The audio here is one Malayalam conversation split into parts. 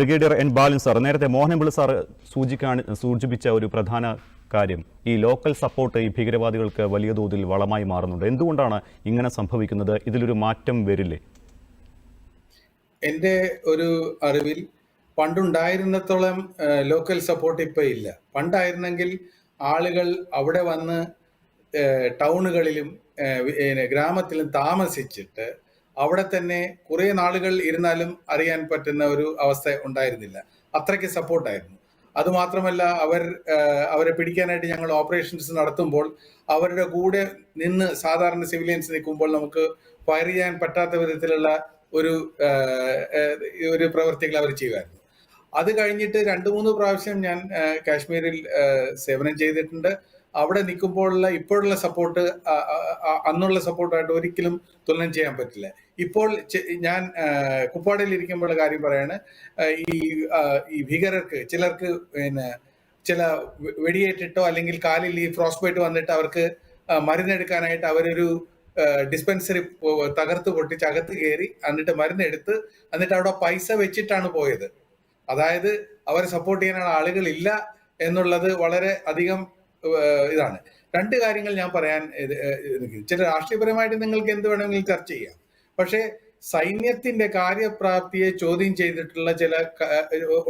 ബ്രിഗേഡിയർ എൻ ബാലൻ സാർ നേരത്തെ മോഹൻപിള്ള സാർ സൂചിക്കാണ് സൂചിപ്പിച്ച ഒരു പ്രധാന കാര്യം. ഈ ലോക്കൽ സപ്പോർട്ട് ഈ ഭീകരവാദികൾക്ക് വലിയ തോതിൽ വളമായി മാറുന്നുണ്ട്. എന്തുകൊണ്ടാണ് ഇങ്ങനെ സംഭവിക്കുന്നത്? ഇതിലൊരു മാറ്റം വരില്ലേ? എന്റെ ഒരു അറിവിൽ പണ്ടുണ്ടായിരുന്നത്തോളം ലോക്കൽ സപ്പോർട്ട് ഇപ്പം ഇല്ല. പണ്ടായിരുന്നെങ്കിൽ ആളുകൾ അവിടെ വന്ന് ടൗണുകളിലും ഗ്രാമത്തിലും താമസിച്ചിട്ട് അവിടെ തന്നെ കുറേ നാളുകൾ ഇരുന്നാലും അറിയാൻ പറ്റുന്ന ഒരു അവസ്ഥ ഉണ്ടായിരുന്നില്ല. അത്രയ്ക്ക് സപ്പോർട്ടായിരുന്നു അതുമാത്രമല്ല അവർ അവരെ പിടിക്കാനായിട്ട് ഞങ്ങൾ ഓപ്പറേഷൻസ് നടത്തുമ്പോൾ അവരുടെ കൂടെ നിന്ന് സാധാരണ സിവിലിയൻസ് നിൽക്കുമ്പോൾ നമുക്ക് ഫയർ ചെയ്യാൻ പറ്റാത്ത വിധത്തിലുള്ള ഒരു ഒരു പ്രവൃത്തികൾ അവർ ചെയ്യുമായിരുന്നു. അത് കഴിഞ്ഞിട്ട് രണ്ട് മൂന്ന് പ്രാവശ്യം ഞാൻ കാശ്മീരിൽ സേവനം ചെയ്തിട്ടുണ്ട്. അവിടെ നിൽക്കുമ്പോഴുള്ള ഇപ്പോഴുള്ള സപ്പോർട്ട് അന്നുള്ള സപ്പോർട്ടായിട്ട് ഒരിക്കലും തുലനം ചെയ്യാൻ പറ്റില്ല. ഇപ്പോൾ ഞാൻ കുപ്പാടയിൽ ഇരിക്കുമ്പോഴുള്ള കാര്യം പറയാണ് ഈ ഈ ഭീകരർക്ക് ചിലർക്ക് പിന്നെ ചില വെടിയേറ്റിട്ടോ അല്ലെങ്കിൽ കാലിൽ ഈ ഫ്രോസ്ബൈറ്റ് വന്നിട്ട് അവർക്ക് മരുന്നെടുക്കാനായിട്ട് അവരൊരു ഡിസ്പെൻസറി തകർത്ത് പൊട്ടിച്ച് അകത്ത് കയറി എന്നിട്ട് മരുന്നെടുത്ത് എന്നിട്ട് അവിടെ പൈസ വെച്ചിട്ടാണ് പോയത്. അതായത് അവരെ സപ്പോർട്ട് ചെയ്യാനുള്ള ആളുകളില്ല എന്നുള്ളത് വളരെ അധികം ഇതാണ്. രണ്ട് കാര്യങ്ങൾ ഞാൻ പറയാൻ ചില രാഷ്ട്രീയപരമായിട്ട് നിങ്ങൾക്ക് എന്ത് വേണമെങ്കിലും ചർച്ച ചെയ്യാം. പക്ഷേ സൈന്യത്തിന്റെ കാര്യപ്രാപ്തിയെ ചോദ്യം ചെയ്തിട്ടുള്ള ചില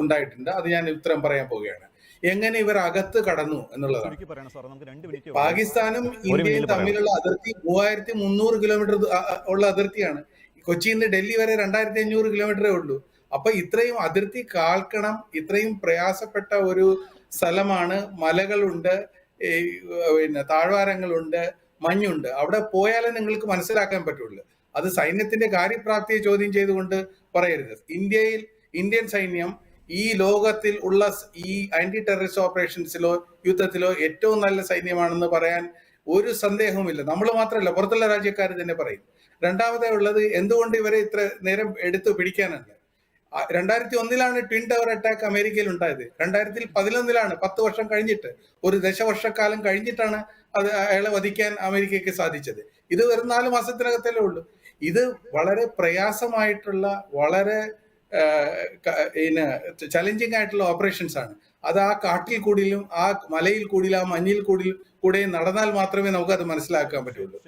ഉണ്ടായിട്ടുണ്ട്. അത് ഞാൻ ഉത്തരം പറയാൻ പോവുകയാണ്. എങ്ങനെ ഇവർ അകത്ത് കടന്നു എന്നുള്ളതാണ്. പാകിസ്ഥാനും ഇന്ത്യയും തമ്മിലുള്ള അതിർത്തി മൂവായിരത്തി മുന്നൂറ് കിലോമീറ്റർ ഉള്ള അതിർത്തിയാണ്. കൊച്ചിയിൽ നിന്ന് ഡൽഹി വരെ രണ്ടായിരത്തി അഞ്ഞൂറ് കിലോമീറ്ററേ ഉള്ളൂ. അപ്പൊ ഇത്രയും അതിർത്തി കാൽക്കണം ഇത്രയും പ്രയാസപ്പെട്ട ഒരു സ്ഥലമാണ് മലകളുണ്ട്. പിന്നെ താഴ്വാരങ്ങളുണ്ട് മഞ്ഞുണ്ട്. അവിടെ പോയാലേ നിങ്ങൾക്ക് മനസ്സിലാക്കാൻ പറ്റുള്ളൂ. അത് സൈന്യത്തിന്റെ കാര്യപ്രാപ്തിയെ ചോദ്യം ചെയ്തുകൊണ്ട് പറയരുത്. ഇന്ത്യയിൽ ഇന്ത്യൻ സൈന്യം ഈ ലോകത്തിൽ ഉള്ള ഈ ആന്റി ടെററിസ്റ്റ് ഓപ്പറേഷൻസിലോ യുദ്ധത്തിലോ ഏറ്റവും നല്ല സൈന്യമാണെന്ന് പറയാൻ ഒരു സന്ദേഹവുമില്ല. നമ്മൾ മാത്രമല്ല പുറത്തുള്ള രാജ്യക്കാർ തന്നെ പറയും. രണ്ടാമതായി ഉള്ളത് എന്തുകൊണ്ട് ഇവരെ ഇത്ര നേരം എടുത്തു പിടിക്കാനുണ്ട് ആ, രണ്ടായിരത്തി ഒന്നിലാണ് ട്വിൻ ടവർ അറ്റാക്ക് അമേരിക്കയിൽ ഉണ്ടായത്. രണ്ടായിരത്തി പതിനൊന്നിലാണ് പത്ത് വർഷം കഴിഞ്ഞിട്ട് ഒരു ദശവർഷക്കാലം കഴിഞ്ഞിട്ടാണ് അത് അയാളെ വധിക്കാൻ അമേരിക്കയ്ക്ക് സാധിച്ചത്. ഇത് വെറും നാല് മാസത്തിനകത്തല്ലേ ഉള്ളൂ. ഇത് വളരെ പ്രയാസമായിട്ടുള്ള വളരെ ചലഞ്ചിങ് ആയിട്ടുള്ള ഓപ്പറേഷൻസ് ആണ്. അത് ആ കാട്ടിൽ കൂടിയിലും ആ മലയിൽ കൂടിയും ആ മഞ്ഞിൽ കൂടിയും കൂടെ നടന്നാൽ മാത്രമേ നമുക്ക് അത് മനസ്സിലാക്കാൻ പറ്റുള്ളൂ.